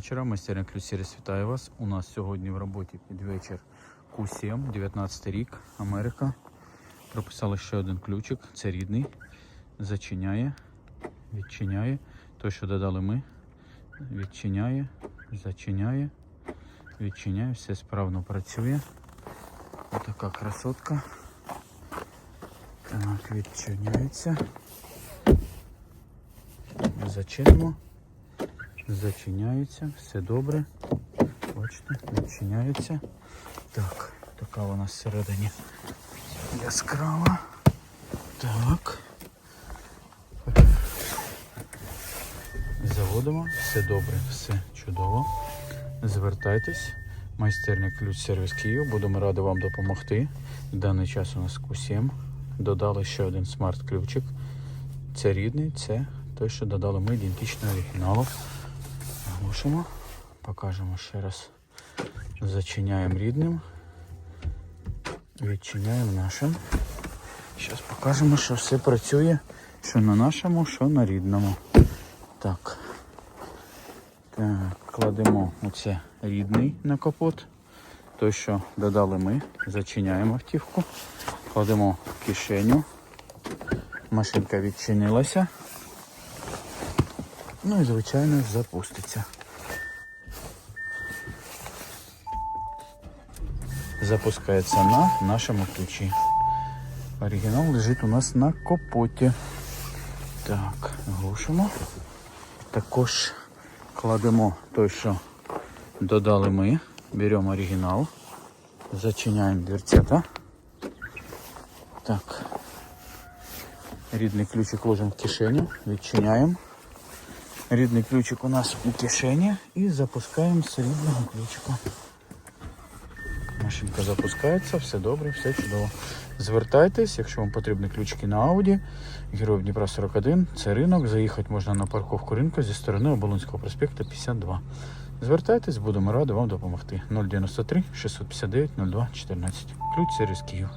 вечора. Майстерня Ключ Сервіс вітаю вас. У нас сьогодні в роботі під вечір Q7, 19 рік, Америка. Прописали ще один ключик. Це рідний. Зачиняє, відчиняє. Той, що додали ми. Відчиняє, зачиняє, відчиняє. Все справно працює. Отака красотка. Так, відчиняється. Зачинимо. Зачиняється, все добре. Бачите, відчиняється. Так, така вона всередині яскрава. Так. Заводимо, все добре, все чудово. Звертайтесь. Майстерня ключ сервіс Київ. Будемо раді вам допомогти. В даний час у нас Q7. Додали ще один смарт-ключик. Це рідний, це той, що додали ми ідентичний оригіналу. Глушимо, покажемо ще раз. Зачиняємо рідним, відчиняємо нашим. Зараз покажемо, що все працює, що на нашому, що на рідному. Так. Так, кладемо оце рідний на капот. Той, що додали ми, зачиняємо автівку, кладемо в кишеню. Машинка відчинилася. Ну і звичайно запуститься. Запускається на нашому ключі. Оригінал лежить у нас на капоті. Так, глушимо. Також кладемо той, що додали ми. Беремо оригінал. Зачиняємо дверцята. Так. Рідний ключик ложимо в кишеню, відчиняємо. Рідний ключик у нас у кишені і запускаємо з рідного ключика. Машинка запускається, все добре, все чудово. Звертайтесь, якщо вам потрібні ключики на Ауді, Героїв Дніпра 41, це ринок. Заїхати можна на парковку ринку зі сторони Оболонського проспекту 52. Звертайтесь, будемо раді вам допомогти. 093 659 02 14. Ключ сервіс Київ.